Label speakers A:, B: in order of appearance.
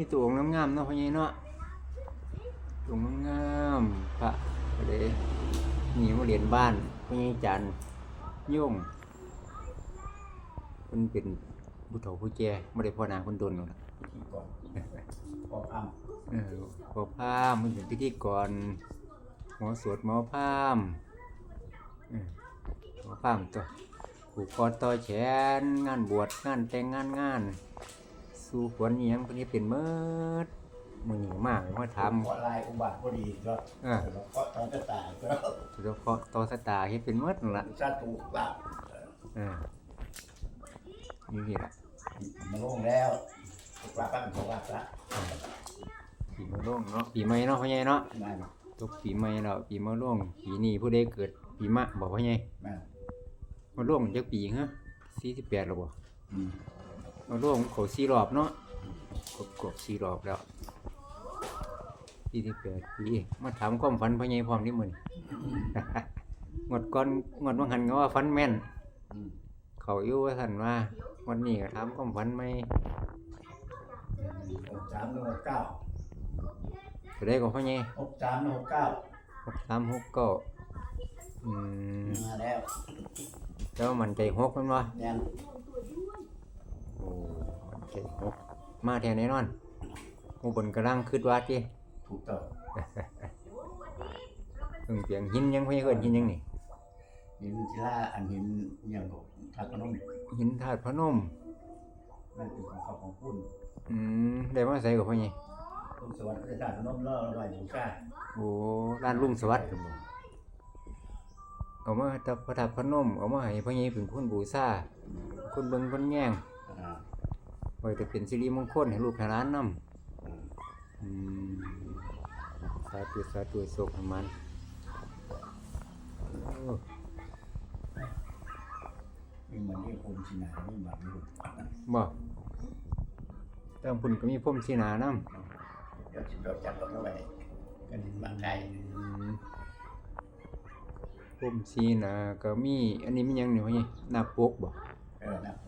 A: มีตัวองค์งามๆเนาะพ่อใหญ่เนาะตัวองค์งามๆพระก็เลยหนีมาเรียนบ้านพ่อใหญ่จันทร์โย่งเพิ่นเป็นผู้เฒ่าผู้แก่บ่ได้พ่อหน้าคนดนหรอกนะ
B: ที่ก่อนพออ้
A: เออพอพราหมณ์มันเป็นพิธีกรหมอสวดหมอพราหมณ์เออหมอพราหมณ์ตัวผูกคอต่อแขนงานบวชงานแต่งงานงาน สู่ขวัญอิหยังพวกนี้เป็นเมิดมือหนีมากมาำทำ
B: ขอลายอุบัติพอดีก็
A: เออ
B: แล้วก็ตอนจะตายก็
A: เฉพาะต่อสตาให้เป็นเมิดนั่นละ
B: ชาถูกปรับ
A: เออนี่นี่ละ
B: มันลงแล้วถูกปรับตั้งถูกปรับละ
A: ปีมะร่วงเนาะปีใหม่เนาะพ่อใหญ่เนาะ
B: แม่
A: ตกปีใหม่แล้วปีมะร่วงปีนี้ผู้ใดเกิดปีมะบอกพ่อใหญ่
B: แม่
A: มะร่วงจักปีฮะสี่สิบแปดหรอบ่
B: อื ม
A: มะร่วงเขาสี่รอบเนาะกบกบสี่รอบแล้วสี่สิบแปดปีมาถามความฝันพ่อใหญ่พร้อมนี่มึงงวดก่อนงวดว่างหันก็ว่าฝันแม่น
B: อืม
A: เขาอยู่ว่าสันว่า วันนี้ก็ถามความฝันไหม
B: หกสามหนึ่งหกเก้า
A: จะได้ของพ่อใหญ่
B: หกสามหนึ่งหกเก้า
A: หกสามหกเก้าอืม
B: มาแล้ว
A: แล้วมันใจหกมันวะ
B: เนี่ย
A: โอ้ มันใจหกมาแทนแน่นอนหมูบนกระลังคืดว่าที่
B: ถูกต้อง
A: เพิ่งเปลี่ยนหินยังพ่อใหญ่เกินหินยังนี่
B: หินศิลาอันหินอย่างของทักขนม
A: หินธาตุพนม
B: นั่นคือของเขาของคุณ
A: อืมได้มาใส่กับพ่อใหญ่
B: คุณสวัสดิ์ทักขนมล่อระบายบูชา
A: โอ้ร้านลุงสวัสดิ์เอามาแตะพระธาตุพนมเอามาให้พ่อใหญ่เป็นคนบูชาคนเบิ่งคนแย่ง
B: อ่า
A: ไว้แต่เป็นสิริมงคลให้ลูกให้หลานนำ
B: อืม
A: อืมสาธุสาธุสุขให้มันโอ้
B: มีเหมือนที่คุณชินามีเหมือนที่คุณ
A: บ่เติมพุ่นก็มีพุ่มสีหนานำ
B: เดี๋ยวจิตเราจัดลงเข้าไปกันบางไก่
A: พุ่มสีหนาก็มี อันนี้มีหยังนี่พ่อใหญ่หน้าปกบ่
B: เออนะพ